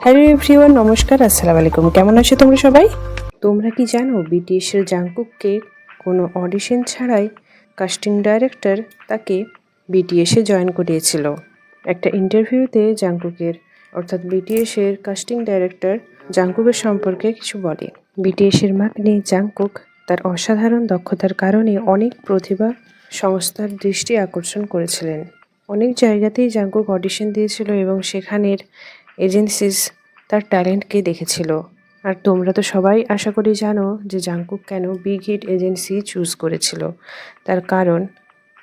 Hello everyone, নমস্কার, আসসালামু আলাইকুম। কেমন আছো তোমরা সবাই? তোমরা কি জানো বিটিএসের জাংকুককে কোনো অডিশন ছাড়াই কাস্টিং ডাইরেক্টর তাকে বিটিএসে জয়েন করিয়েছিল। একটা ইন্টারভিউতে জাংকুকের অর্থাৎ বিটিএসের কাস্টিং ডাইরেক্টর জাংকুকের সম্পর্কে কিছু বলে। বিটিএসের মাগনি জাংকুক তার অসাধারণ দক্ষতার কারণে অনেক প্রতিভা সংস্থার দৃষ্টি আকর্ষণ করেছিলেন। অনেক জায়গাতেই জাংকুক অডিশন দিয়েছিল এবং সেখানের এজেন্সিস তার ট্যালেন্টকে দেখেছিল। আর তোমরা তো সবাই আশা করি জানো যে জাংকুক কেন বিগ হিট এজেন্সি চুজ করেছিল। তার কারণ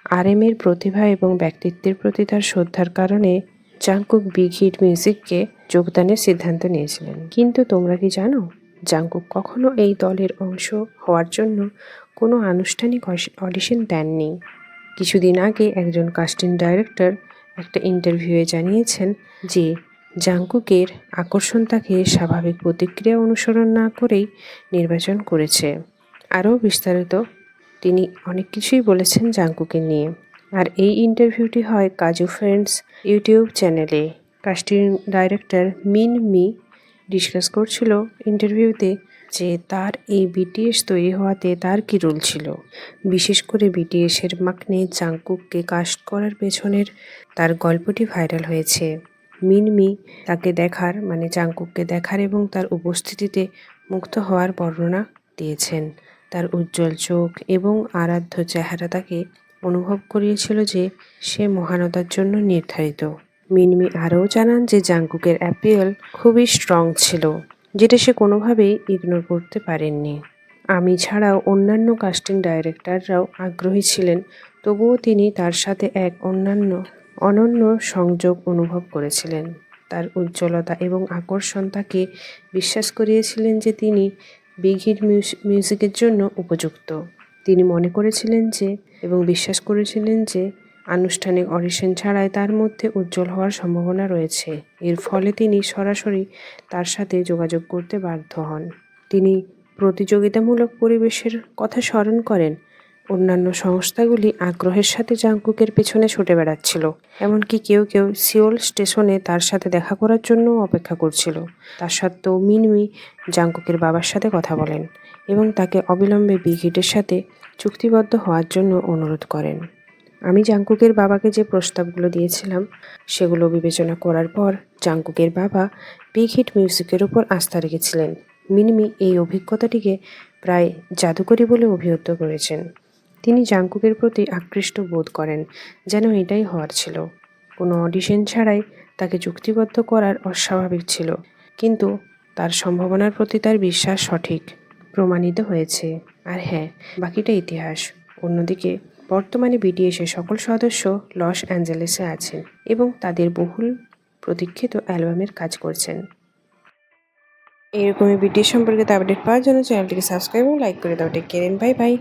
আর এর প্রতিভা এবং ব্যক্তিত্বের প্রতি তার শ্রদ্ধার কারণে জাংকুক বিগ হিট মিউজিককে যোগদানের সিদ্ধান্ত নিয়েছিলেন। কিন্তু তোমরা কি জানো, জাংকুক কখনো এই দলের অংশ হওয়ার জন্য কোনো আনুষ্ঠানিক অডিশন দেননি। কিছুদিন আগে একজন কাস্টিং ডাইরেক্টর একটা ইন্টারভিউয়ে জানিয়েছেন যে জাংকুকের আকর্ষণ তাকে স্বাভাবিক প্রতিক্রিয়া অনুসরণ না করেই নির্বাচন করেছে। আরও বিস্তারিত, তিনি অনেক কিছুই বলেছেন জাংকুকে নিয়ে। আর এই ইন্টারভিউটি হয় কাজু ফ্রেন্ডস ইউটিউব চ্যানেলে। কাস্টিং ডাইরেক্টর মিন মি ডিসকাস করছিল ইন্টারভিউতে যে তার এই বিটিএস তৈরি হওয়াতে তার কী রোল ছিল। বিশেষ করে বিটিএসের মাকনে জাংকুককে কাস্ট করার পেছনের তার গল্পটি ভাইরাল হয়েছে। মিনমি তাকে দেখার মানে জাংকুককে দেখার এবং তার উপস্থিতিতে মুগ্ধ হওয়ার বর্ণনা দিয়েছেন। তার উজ্জ্বল চোখ এবং আরাধ্য চেহারা তাকে অনুভব করিয়েছিল যে সে মহানতার জন্য নির্ধারিত। মিনমি আরও জানান যে জাংকুকের অ্যাপিয়াল খুবই স্ট্রং ছিল, যেটা সে কোনোভাবেই ইগনোর করতে পারেননি। আমি ছাড়াও অন্যান্য কাস্টিং ডাইরেক্টররাও আগ্রহী ছিলেন, তবুও তিনি তার সাথে এক অন্যান্য অনন্য সংযোগ অনুভব করেছিলেন। তার উজ্জ্বলতা এবং আকর্ষণ তাকে বিশ্বাস করিয়েছিলেন যে তিনি হিট মিউজিকের জন্য উপযুক্ত। তিনি মনে করেছিলেন যে এবং বিশ্বাস করেছিলেন যে আনুষ্ঠানিক অডিশন ছাড়াই তার মধ্যে উজ্জ্বল হওয়ার সম্ভাবনা রয়েছে। এর ফলে তিনি সরাসরি তার সাথে যোগাযোগ করতে বাধ্য হন। তিনি প্রতিযোগিতামূলক পরিবেশের কথা স্মরণ করেন অন্যান্য সংস্থাগুলি আগ্রহের সাথে জাংকুকের পেছনে ছুটে বেড়াচ্ছিল। এমনকি কেউ কেউ সিওল স্টেশনে তার সাথে দেখা করার জন্য অপেক্ষা করছিল। তার সত্ত্বেও মিনমি জাংকুকের বাবার সাথে কথা বলেন এবং তাকে অবিলম্বে বিগিটের সাথে চুক্তিবদ্ধ হওয়ার জন্য অনুরোধ করেন। আমি জাংকুকের বাবাকে যে প্রস্তাবগুলো দিয়েছিলাম, সেগুলো বিবেচনা করার পর জাংকুকের বাবা বিগ হিট মিউজিকের উপর আস্থা রেখেছিলেন। মিনমি এই অভিজ্ঞতাটিকে প্রায় জাদুকরি বলে অভিহিত করেছেন। তিনি জাংকুকের প্রতি আকৃষ্ট বোধ করেন, যেন এটাই হওয়ার ছিল। কোনো অডিশন ছাড়াই তাকে চুক্তিবদ্ধ করার অস্বাভাবিক ছিল, কিন্তু তার সম্ভাবনার প্রতি তার বিশ্বাস সঠিক, প্রমাণিত হয়েছে। আর হ্যাঁ বাকিটা ইতিহাস। অন্যদিকে, বর্তমানে বিটিএসের সকল সদস্য লস অ্যাঞ্জেলেসে আছেন এবং তাদের বহুল প্রতীক্ষিত অ্যালবামের কাজ করছেন। এরকমই বিটিএস সম্পর্কিত আপডেট পাওয়ার জন্য চ্যানেলটিকে সাবস্ক্রাইব এবং লাইক করে দাও। Take care bye bye